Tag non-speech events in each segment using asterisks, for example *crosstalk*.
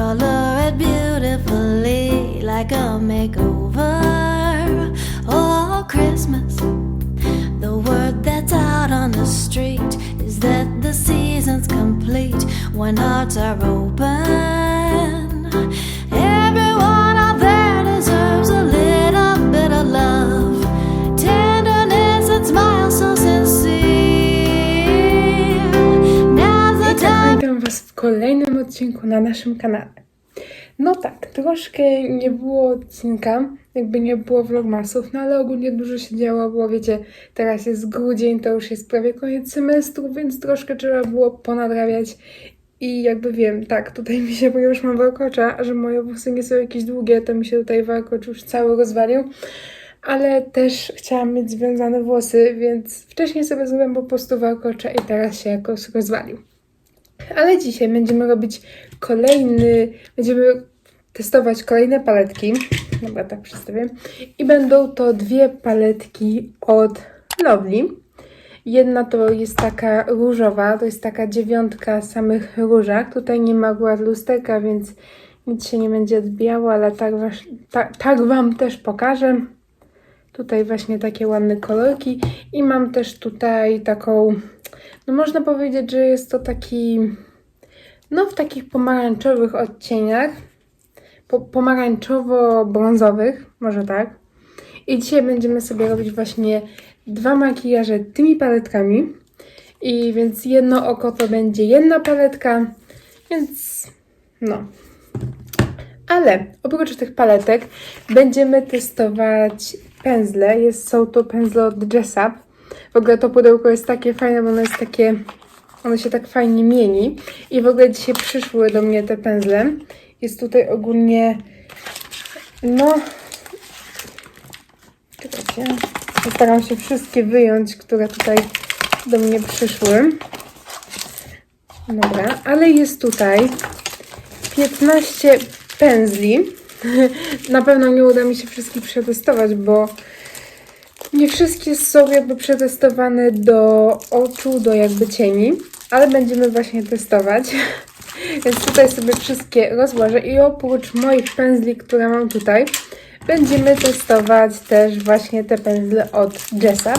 Color it beautifully like a makeover. Oh, Christmas. The word that's out on the street is that the season's complete when hearts are open. Odcinku na naszym kanale. No tak, troszkę nie było odcinka, jakby nie było vlogmasów, no ale ogólnie dużo się działo, bo wiecie, teraz jest grudzień, to już jest prawie koniec semestru, więc troszkę trzeba było ponadrabiać i jakby wiem, tak, tutaj mi się, ponieważ mam warkocza, że moje włosy nie są jakieś długie, to mi się tutaj warkocz już cały rozwalił, ale też chciałam mieć związane włosy, więc wcześniej sobie zrobiłam po prostu warkocza i teraz się jakoś rozwalił. Ale dzisiaj będziemy robić kolejny, będziemy testować kolejne paletki. Dobra, tak przedstawię. I będą to dwie paletki od Lovely. Jedna to jest taka różowa, to jest taka dziewiątka samych różach. Tutaj nie ma akurat lusterka, więc nic się nie będzie odbijało, ale tak, was, tak, tak Wam też pokażę. Tutaj właśnie takie ładne kolorki. I mam też tutaj taką, no można powiedzieć, że jest to taki, no w takich pomarańczowych odcieniach. Po, pomarańczowo-brązowych, może tak. I dzisiaj będziemy sobie robić właśnie dwa makijaże tymi paletkami. I więc jedno oko to będzie jedna paletka, więc no. Ale oprócz tych paletek będziemy testować pędzle. Jest, są to pędzle od Dress Up. W ogóle to pudełko jest takie fajne, bo ono jest takie, ono się tak fajnie mieni. I w ogóle dzisiaj przyszły do mnie te pędzle. Jest tutaj ogólnie, no, czekajcie, postaram się wszystkie wyjąć, które tutaj do mnie przyszły. Dobra, ale jest tutaj 15 pędzli. *laughs* Na pewno nie uda mi się wszystkich przetestować, bo nie wszystkie są jakby przetestowane do oczu, do jakby cieni, ale będziemy właśnie testować. *laughs* Więc tutaj sobie wszystkie rozłożę i oprócz moich pędzli, które mam tutaj, będziemy testować też właśnie te pędzle od Jessa.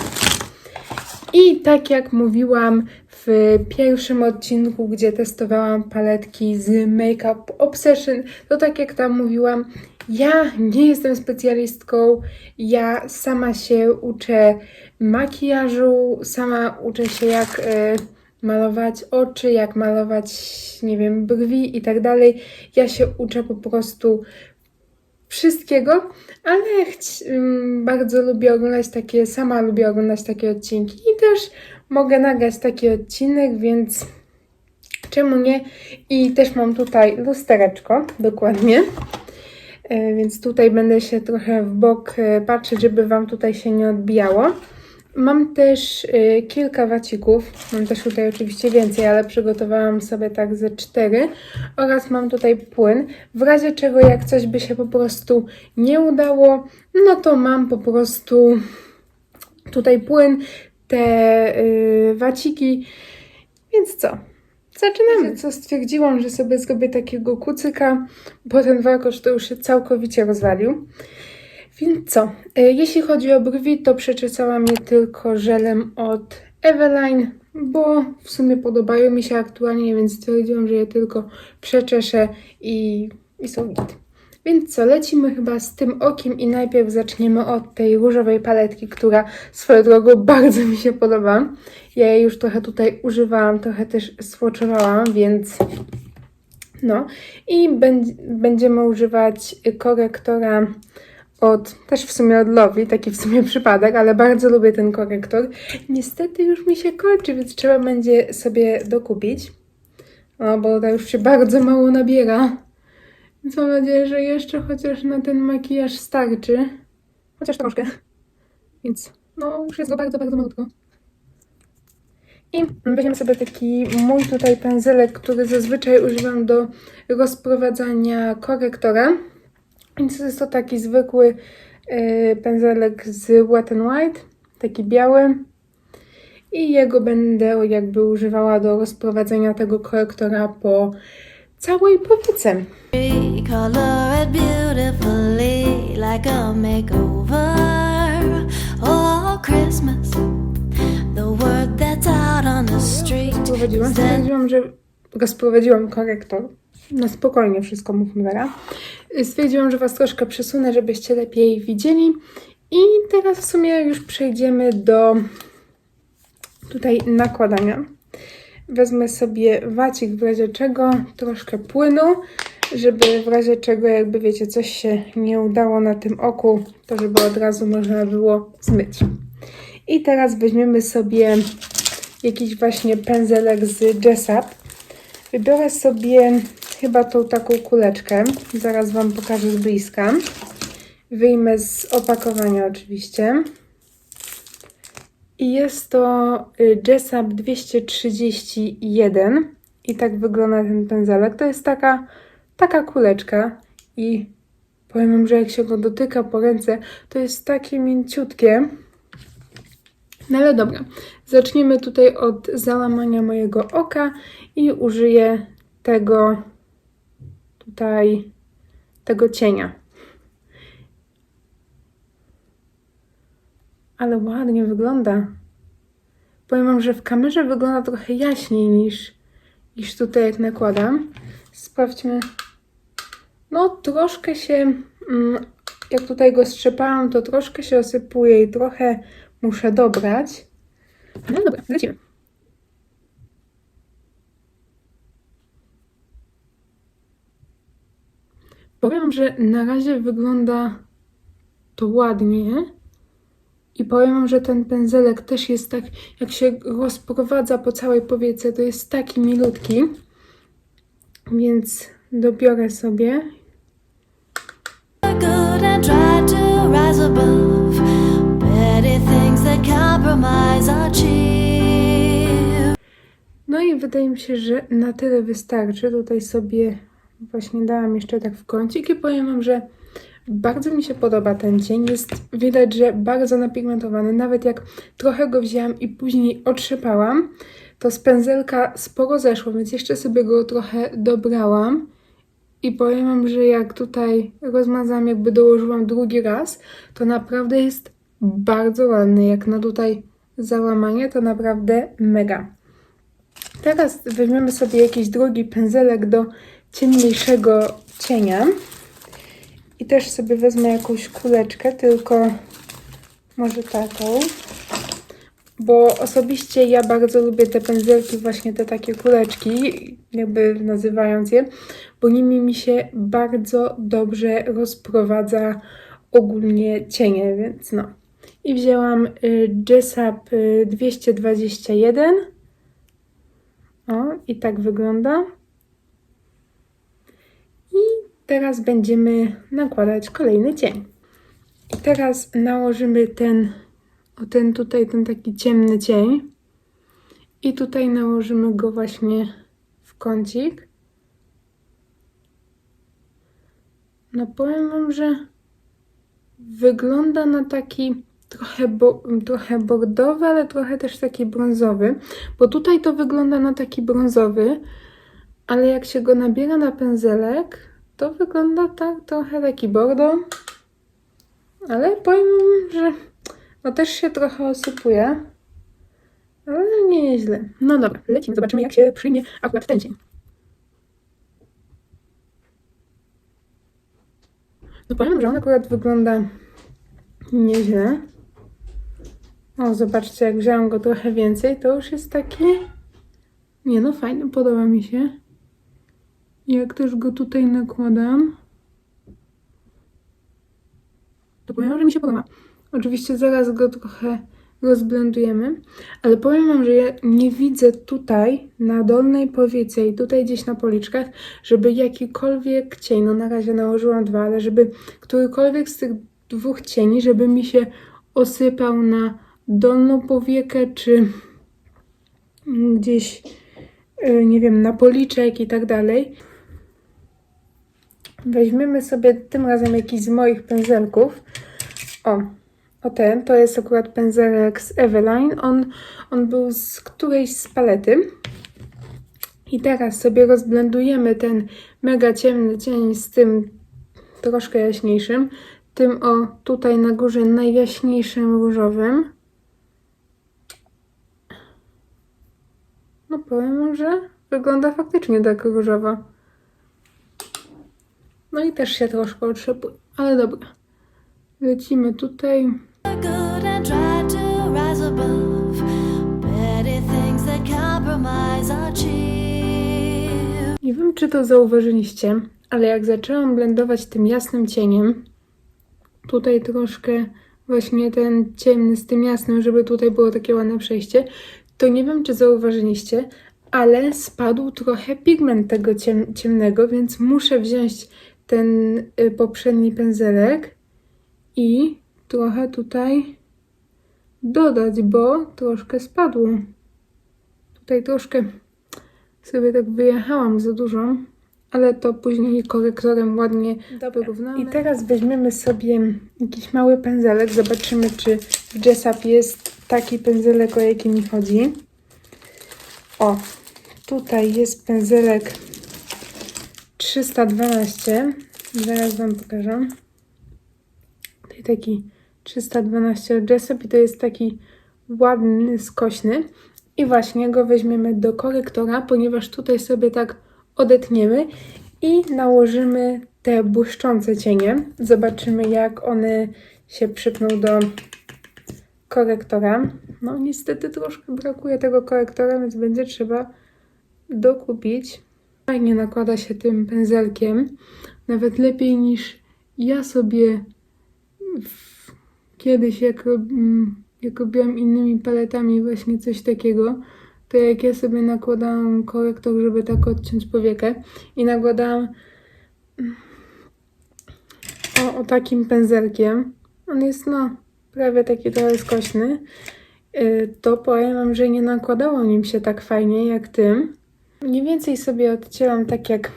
I tak jak mówiłam w pierwszym odcinku, gdzie testowałam paletki z Makeup Obsession, to tak jak tam mówiłam, ja nie jestem specjalistką, ja sama się uczę makijażu, sama uczę się jak y, malować oczy, jak malować, nie wiem, brwi i tak dalej. Ja się uczę po prostu wszystkiego, ale ym, bardzo lubię oglądać takie, sama lubię oglądać takie odcinki i też mogę nagrać taki odcinek, więc czemu nie? I też mam tutaj lustereczko, dokładnie. E, Więc tutaj będę się trochę w bok e, patrzeć, żeby Wam tutaj się nie odbijało. Mam też e, kilka wacików, mam też tutaj oczywiście więcej, ale przygotowałam sobie tak ze cztery oraz mam tutaj płyn. W razie czego jak coś by się po prostu nie udało, no to mam po prostu tutaj płyn, te y, waciki, więc co? Zaczynamy. Co stwierdziłam, że sobie zrobię takiego kucyka, bo ten warkocz to już się całkowicie rozwalił. Więc co? E, Jeśli chodzi o brwi, to przeczesałam je tylko żelem od Eveline, bo w sumie podobają mi się aktualnie, więc stwierdziłam, że je tylko przeczeszę i, i są git. Więc co, lecimy chyba z tym okiem i najpierw zaczniemy od tej różowej paletki, która swoją drogą *laughs* bardzo mi się podoba. Ja jej już trochę tutaj używałam, trochę też swatchowałam, więc no. I będ- będziemy używać korektora od, też w sumie od Lovely, taki w sumie *laughs* przypadek, ale bardzo lubię ten korektor. Niestety już mi się kończy, więc trzeba będzie sobie dokupić. No, bo to już się bardzo mało nabiera. Więc mam nadzieję, że jeszcze chociaż na ten makijaż starczy. Chociaż troszkę. Więc no, już jest go bardzo, bardzo malutko. I weźmiemy sobie taki mój tutaj pędzelek, który zazwyczaj używam do rozprowadzania korektora. Więc jest to taki zwykły yy, pędzelek z Wet n White, taki biały. I jego będę jakby używała do rozprowadzenia tego korektora po całej powiece. Oh, that stwierdziłam, że rozprowadziłam korektor. Na spokojnie wszystko mówmy teraz. Stwierdziłam, że Was troszkę przesunę, żebyście lepiej widzieli. I teraz w sumie już przejdziemy do tutaj nakładania. Wezmę sobie wacik w razie czego, troszkę płynu, żeby w razie czego, jakby wiecie, coś się nie udało na tym oku, to żeby od razu można było zmyć. I teraz weźmiemy sobie jakiś właśnie pędzelek z Jessup. Wybiorę sobie chyba tą taką kuleczkę. Zaraz Wam pokażę z bliska. Wyjmę z opakowania oczywiście. I jest to y, Jessup 231. I tak wygląda ten pędzelek. To jest taka, taka kuleczka. I powiem wam, że jak się go dotyka po ręce, to jest takie mięciutkie. No ale dobra, zaczniemy tutaj od załamania mojego oka i użyję tego tutaj, tego cienia. Ale ładnie wygląda. Powiem wam, że w kamerze wygląda trochę jaśniej niż, niż tutaj jak nakładam. Sprawdźmy. No troszkę się, mm, jak tutaj go strzepałam, to troszkę się osypuje i trochę muszę dobrać. No dobra, lecimy. Powiem, że na razie wygląda to ładnie. I powiem wam, że ten pędzelek też jest tak, jak się rozprowadza po całej powiece, to jest taki milutki. Więc dobiorę sobie. No i wydaje mi się, że na tyle wystarczy. Tutaj sobie właśnie dałam jeszcze tak w kącik i powiem wam, że bardzo mi się podoba ten cień. Jest widać, że bardzo napigmentowany. Nawet jak trochę go wzięłam i później otrzepałam, to z pędzelka sporo zeszło, więc jeszcze sobie go trochę dobrałam. I powiem wam, że jak tutaj rozmazałam, jakby dołożyłam drugi raz, to naprawdę jest bardzo ładny. Jak na tutaj załamanie, to naprawdę mega. Teraz weźmiemy sobie jakiś drugi pędzelek do ciemniejszego cienia. I też sobie wezmę jakąś kuleczkę, tylko może taką. Bo osobiście ja bardzo lubię te pędzelki, właśnie te takie kuleczki, jakby nazywając je, bo nimi mi się bardzo dobrze rozprowadza ogólnie cienie, więc no. I wzięłam y, Jessup y, 221. O, i tak wygląda. I teraz będziemy nakładać kolejny cień. I teraz nałożymy ten, o ten tutaj, ten taki ciemny cień. I tutaj nałożymy go właśnie w kącik. No powiem wam, że wygląda na taki trochę, bo, trochę bordowy, ale trochę też taki brązowy. Bo tutaj to wygląda na taki brązowy, ale jak się go nabiera na pędzelek, to wygląda tak trochę taki bordo. Ale powiem że no też się trochę osypuje. Ale nie nieźle. No dobra, lecimy, zobaczymy jak się przyjmie akurat ten cień. No powiem, że on akurat wygląda nieźle. O, zobaczcie, jak wziąłem go trochę więcej, to już jest taki... Nie no, fajny, podoba mi się. Jak też go tutaj nakładam, to powiem, że mi się podoba. Oczywiście zaraz go trochę rozblendujemy, ale powiem wam, że ja nie widzę tutaj na dolnej powiece i tutaj gdzieś na policzkach, żeby jakikolwiek cień, no na razie nałożyłam dwa, ale żeby którykolwiek z tych dwóch cieni, żeby mi się osypał na dolną powiekę, czy gdzieś, y, nie wiem, na policzek i tak dalej. Weźmiemy sobie tym razem jakiś z moich pędzelków. O, o ten, to jest akurat pędzelek z Eveline. On, on był z którejś z palety. I teraz sobie rozblendujemy ten mega ciemny cień z tym troszkę jaśniejszym, tym o tutaj na górze najjaśniejszym różowym. No powiem że wygląda faktycznie tak różowo. No i też się troszkę otrzepuje, ale dobra. Lecimy tutaj. Nie wiem, czy to zauważyliście, ale jak zaczęłam blendować tym jasnym cieniem, tutaj troszkę właśnie ten ciemny z tym jasnym, żeby tutaj było takie ładne przejście, to nie wiem, czy zauważyliście, ale spadł trochę pigment tego ciem ciemnego, więc muszę wziąć ten y, poprzedni pędzelek i trochę tutaj dodać, bo troszkę spadło. Tutaj troszkę sobie tak wyjechałam za dużo, ale to później korektorem ładnie wyrównamy. I teraz weźmiemy sobie jakiś mały pędzelek, zobaczymy czy w Dress Up jest taki pędzelek, o jaki mi chodzi. O, tutaj jest pędzelek 312, zaraz Wam pokażę. Tutaj taki 312 od Dress Up i to jest taki ładny, skośny. I właśnie go weźmiemy do korektora, ponieważ tutaj sobie tak odetniemy i nałożymy te błyszczące cienie. Zobaczymy, jak one się przypną do korektora. No, niestety troszkę brakuje tego korektora, więc będzie trzeba dokupić. Fajnie nakłada się tym pędzelkiem, nawet lepiej niż ja sobie w, kiedyś, jak, mm, jak robiłam innymi paletami, właśnie coś takiego, to jak ja sobie nakładałam korektor, żeby tak odciąć powiekę i nakładałam mm, o, o takim pędzelkiem, on jest no prawie taki trochę skośny, y, to powiem wam, że nie nakładało nim się tak fajnie jak tym. Mniej więcej sobie odcięłam tak jak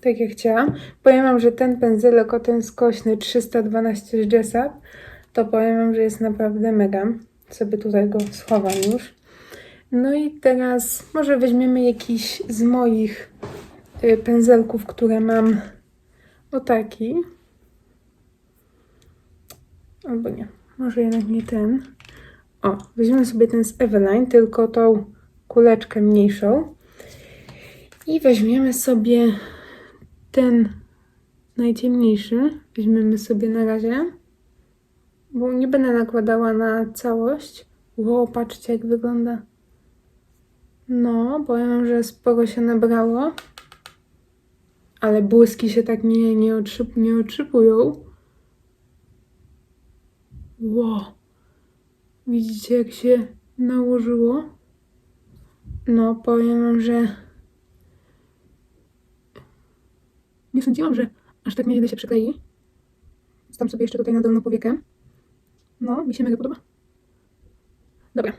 tak jak chciałam. Powiem wam, że ten pędzelek o ten skośny 312 z Dress Up, to powiem wam, że jest naprawdę mega. Sobie tutaj go schowam już. No i teraz może weźmiemy jakiś z moich y, pędzelków, które mam. O taki. Albo nie. Może jednak nie ten. O, weźmiemy sobie ten z Eveline, tylko tą kuleczkę mniejszą. I weźmiemy sobie ten najciemniejszy. Weźmiemy sobie na razie. Bo nie będę nakładała na całość. Ło, patrzcie jak wygląda. No, powiem, że sporo się nabrało. Ale błyski się tak nie, nie, otrzyp, nie otrzypują. Ło. Widzicie, jak się nałożyło? No, powiem wam, że nie sądziłam, że aż tak nieźle się przyklei. Tam sobie jeszcze tutaj na dolną powiekę. No, mi się mega podoba. Dobra.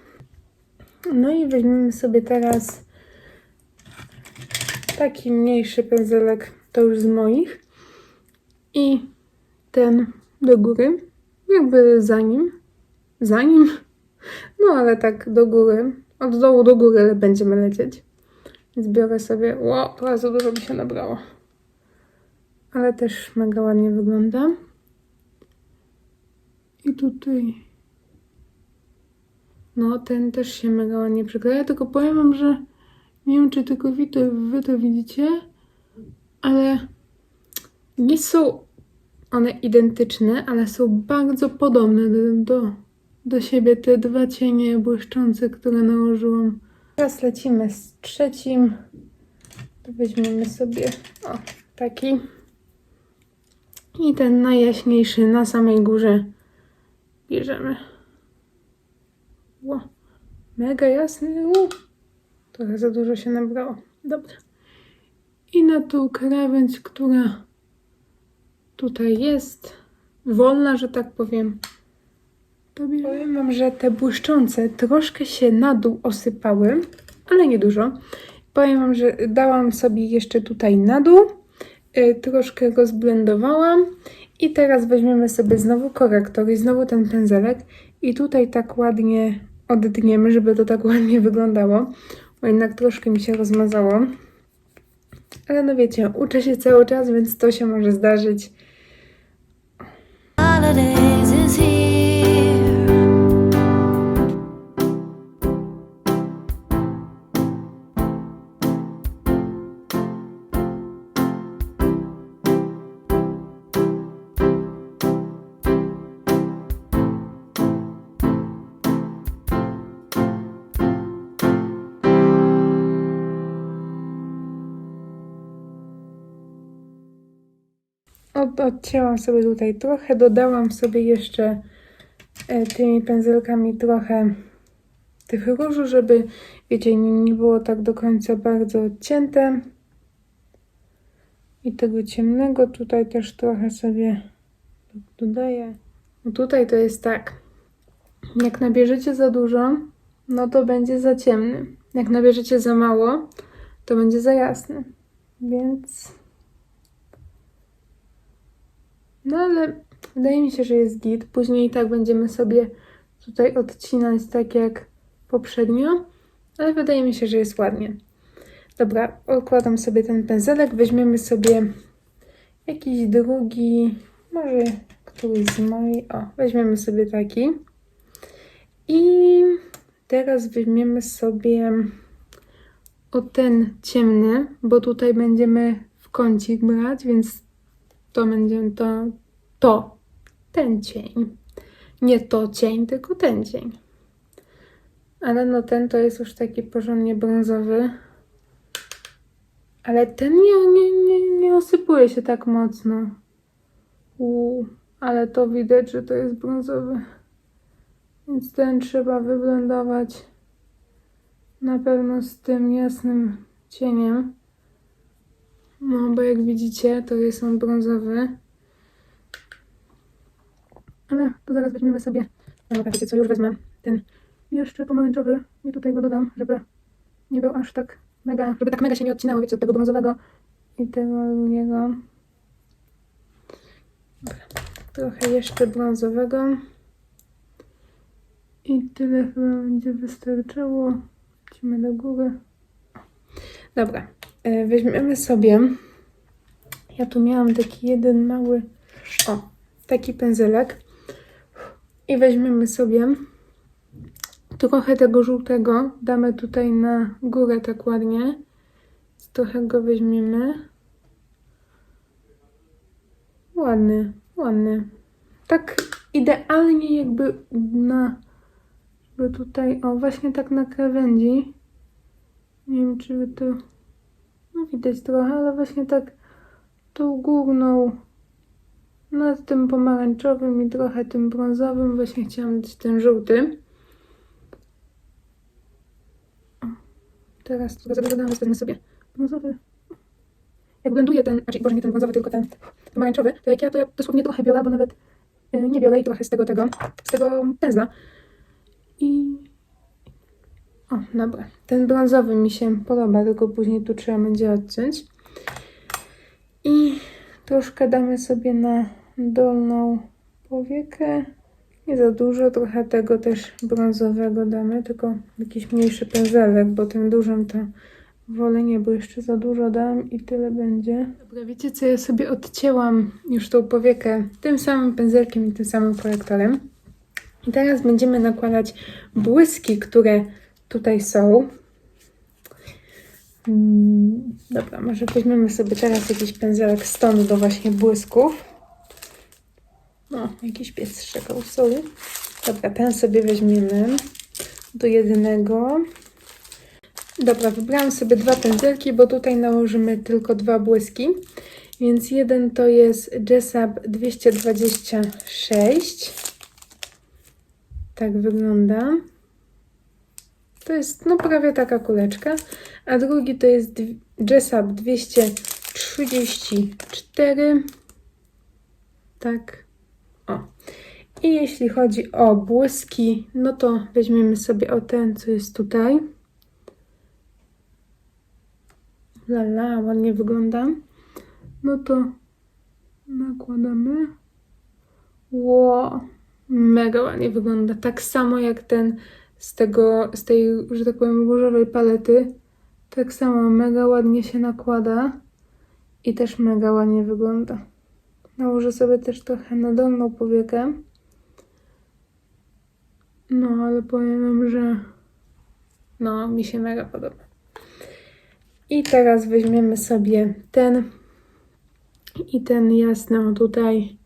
No i weźmiemy sobie teraz taki mniejszy pędzelek, to już z moich. I ten do góry, jakby za nim. Za nim? No ale tak do góry. Od dołu do góry będziemy lecieć. Więc biorę sobie. Ło, teraz za dużo mi się nabrało. Ale też mega ładnie wygląda. I tutaj. No, ten też się mega ładnie przykleja, tylko powiem wam, że nie wiem, czy tylko wy to, wy to widzicie, ale nie są one identyczne, ale są bardzo podobne do, do, do siebie, te dwa cienie błyszczące, które nałożyłam. Teraz lecimy z trzecim. To weźmiemy sobie o, taki. I ten najjaśniejszy na samej górze bierzemy. Ło, mega jasny. Ło. Trochę za dużo się nabrało. Dobra. I na tą krawędź, która tutaj jest, wolna, że tak powiem. Powiem wam, że te błyszczące troszkę się na dół osypały, ale nie dużo. Powiem wam, że dałam sobie jeszcze tutaj na dół, y, troszkę go zblendowałam i teraz weźmiemy sobie znowu korektor i znowu ten pędzelek i tutaj tak ładnie odetniemy, żeby to tak *laughs* ładnie wyglądało. bo jednak troszkę mi się rozmazało. Ale no wiecie, uczę się cały czas, więc to się może zdarzyć. holidays odcięłam sobie tutaj trochę, dodałam sobie jeszcze e, tymi pędzelkami trochę tych różu, żeby, wiecie, nie, było tak do końca bardzo odcięte. I tego ciemnego tutaj też trochę sobie dodaję. No tutaj to jest tak, jak nabierzecie za dużo, no to będzie za ciemny. Jak nabierzecie za mało, to będzie za jasny. Więc no ale wydaje mi się, że jest git. Później i tak będziemy sobie tutaj odcinać tak jak poprzednio, ale wydaje mi się, że jest ładnie. Dobra, odkładam sobie ten pędzelek, weźmiemy sobie jakiś drugi, może któryś z moich, o, weźmiemy sobie taki. I teraz weźmiemy sobie o ten ciemny, bo tutaj będziemy w kącik brać, więc to będzie to, to, ten cień. Nie to cień, tylko ten cień. Ale no ten to jest już taki porządnie brązowy. Ale ten nie, nie, nie, nie osypuje się tak mocno. Uuu, ale to widać, że to jest brązowy. Więc ten trzeba wyblendować na pewno z tym jasnym cieniem. No, bo jak widzicie, to jest on brązowy. Ale to zaraz weźmiemy sobie. No, wiecie co, już wezmę ten jeszcze pomarańczowy i tutaj go dodam, żeby nie był aż tak mega, żeby tak mega się nie odcinało, wiecie, od tego brązowego i tego drugiego. Trochę jeszcze brązowego. I tyle chyba będzie wystarczyło. Lecimy do góry. Dobra, weźmiemy sobie. Ja tu miałam taki jeden mały, o, taki pędzelek. I weźmiemy sobie trochę tego żółtego. Damy tutaj na górę tak ładnie. Trochę go weźmiemy. Ładny, ładny. Tak idealnie jakby na, żeby tutaj, o właśnie tak na krawędzi. Nie wiem, czy wy to no widać trochę, ale właśnie tak tą górną nad tym pomarańczowym i trochę tym brązowym właśnie chciałam dać ten żółty. O, teraz trochę za dużo dałam, wezmę sobie brązowy. Jak blenduję ten, znaczy boże nie ten brązowy, tylko ten pomarańczowy, to jak ja to ja dosłownie trochę biorę, bo nawet y, nie biorę i trochę z tego tego, z tego pędzla. I o, dobra. Ten brązowy mi się podoba, tylko później tu trzeba będzie odciąć. I troszkę damy sobie na dolną powiekę. Nie za dużo, trochę tego też brązowego damy, tylko jakiś mniejszy pędzelek, bo tym dużym to wolę nie, bo jeszcze za dużo dam i tyle będzie. Dobra, wiecie co, ja sobie odcięłam już tą powiekę tym samym pędzelkiem i tym samym korektorem. I teraz będziemy nakładać błyski, które tutaj są. Mm, Dobra, może weźmiemy sobie teraz jakiś pędzelek stąd do właśnie błysków. No, jakiś pies szczekał, sorry. Dobra, ten sobie weźmiemy do jedynego. Dobra, wybrałam sobie dwa pędzelki, bo tutaj nałożymy tylko dwa błyski. Więc jeden to jest Jessup 226. Tak wygląda. To jest no prawie taka kuleczka. A drugi to jest Jessup 234. Tak. O. I jeśli chodzi o błyski, no to weźmiemy sobie o ten, co jest tutaj. Lala, ładnie wygląda. No to nakładamy. Wow, mega ładnie wygląda. Tak samo jak ten z tego, z tej, że tak powiem, różowej palety. Tak samo mega ładnie się nakłada i też mega ładnie wygląda. Nałożę sobie też trochę na dolną powiekę. No, ale powiem wam, że no, mi się mega podoba. I teraz weźmiemy sobie ten i ten jasny tutaj.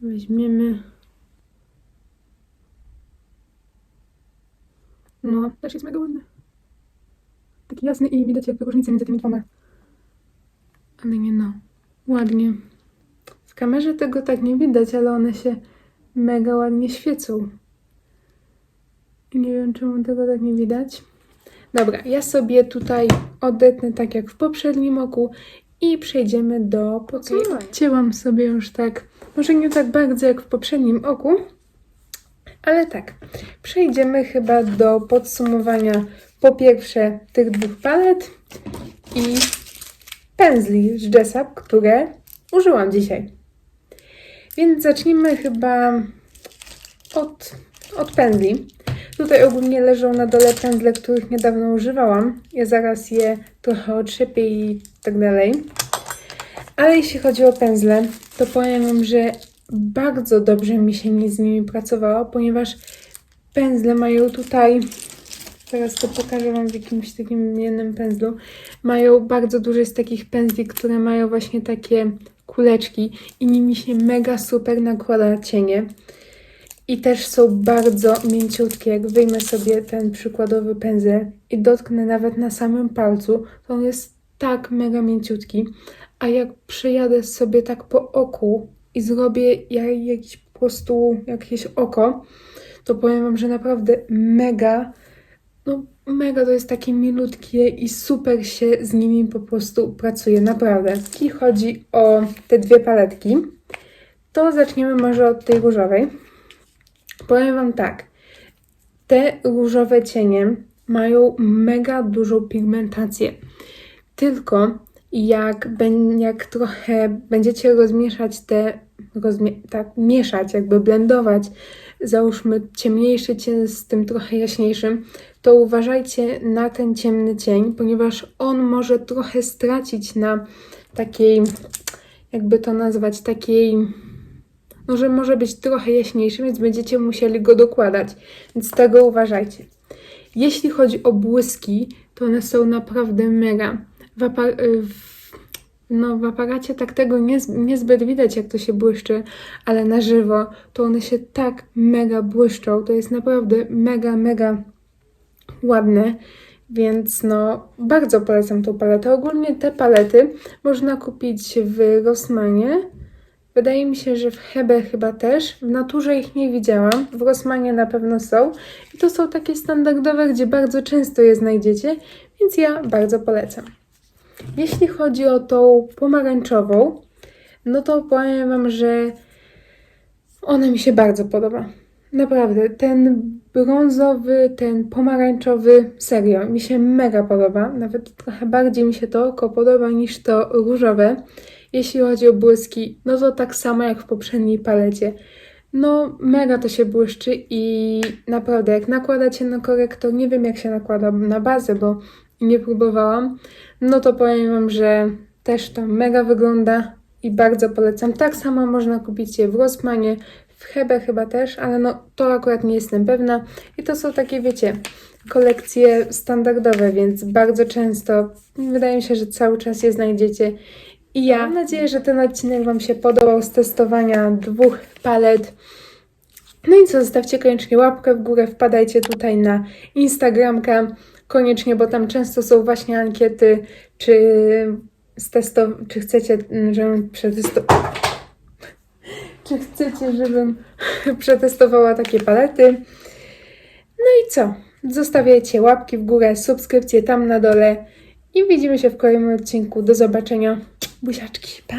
Weźmiemy. No, też jest mega ładny. Taki jasny i widać jakby różnicę między tymi dwoma. Ale nie no, ładnie. W kamerze tego tak nie widać, ale one się mega ładnie świecą. I nie wiem, czemu tego tak nie widać. Dobra, ja sobie tutaj odetnę tak jak w poprzednim oku i przejdziemy do podsumowania. Odcięłam sobie już tak, może nie tak bardzo jak w poprzednim oku, ale tak. Przejdziemy chyba do podsumowania po pierwsze tych dwóch palet i pędzli z Dress Up, które użyłam dzisiaj. Więc zacznijmy chyba od, od pędzli. Tutaj ogólnie leżą na dole pędzle, których niedawno używałam. Ja zaraz je trochę otrzepię i tak dalej. Ale jeśli chodzi o pędzle, to powiem Wam, że bardzo dobrze mi się z nimi pracowało, ponieważ pędzle mają tutaj, teraz to pokażę Wam w jakimś takim jednym pędzlu, mają bardzo dużo z takich pędzli, które mają właśnie takie kuleczki i nimi się mega super nakłada cienie. I też są bardzo mięciutkie. Jak wyjmę sobie ten przykładowy pędzel i dotknę nawet na samym palcu, to on jest tak mega mięciutki. A jak przejadę sobie tak po oku i zrobię ja- jakiś po prostu jakieś oko, to powiem Wam, że naprawdę mega, no mega to jest takie milutkie i super się z nimi po prostu pracuje, naprawdę. Jeśli chodzi o te dwie paletki, to zaczniemy może od tej różowej. Powiem Wam tak, te różowe cienie mają mega dużą pigmentację. Tylko jak, jak trochę będziecie rozmieszać te, rozmie, tak, mieszać, jakby blendować, załóżmy ciemniejszy cień z tym trochę jaśniejszym, to uważajcie na ten ciemny cień, ponieważ on może trochę stracić na takiej, jakby to nazwać, takiej no, że może być trochę jaśniejszy, więc będziecie musieli go dokładać. Więc tego uważajcie. Jeśli chodzi o błyski, to one są naprawdę mega. W, apa- y, w, no, w aparacie tak tego nie, niezbyt widać, jak to się błyszczy, ale na żywo to one się tak mega błyszczą. To jest naprawdę mega, mega ładne. Więc no, bardzo polecam tą paletę. Ogólnie te palety można kupić w Rossmanie. Wydaje mi się, że w Hebe chyba też. W naturze ich nie widziałam. W Rossmanie na pewno są. I to są takie standardowe, gdzie bardzo często je znajdziecie, więc ja bardzo polecam. Jeśli chodzi o tą pomarańczową, no to powiem Wam, że ona mi się bardzo podoba. Naprawdę, ten brązowy, ten pomarańczowy, serio, mi się mega podoba. Nawet trochę bardziej mi się to oko podoba niż to różowe. Jeśli chodzi o błyski, no to tak samo jak w poprzedniej palecie. No, mega to się błyszczy i naprawdę, jak nakładacie na korektor, nie wiem jak się nakłada na bazę, bo nie próbowałam, no to powiem Wam, że też to mega wygląda i bardzo polecam. Tak samo można kupić je w Rossmanie, w Hebe chyba też, ale no to akurat nie jestem pewna. I to są takie, wiecie, kolekcje standardowe, więc bardzo często, wydaje mi się, że cały czas je znajdziecie. I ja mam nadzieję, że ten odcinek Wam się podobał z testowania dwóch palet. No i co, zostawcie koniecznie łapkę w górę, wpadajcie tutaj na Instagramka koniecznie, bo tam często są właśnie ankiety, czy, stesto- czy chcecie, mm, żebym czy chcecie, żebym *laughs* przetestowała takie palety. No i co? Zostawiajcie łapki w górę, subskrypcje tam na dole i widzimy się w kolejnym odcinku. Do zobaczenia. Buziaczki. Pa!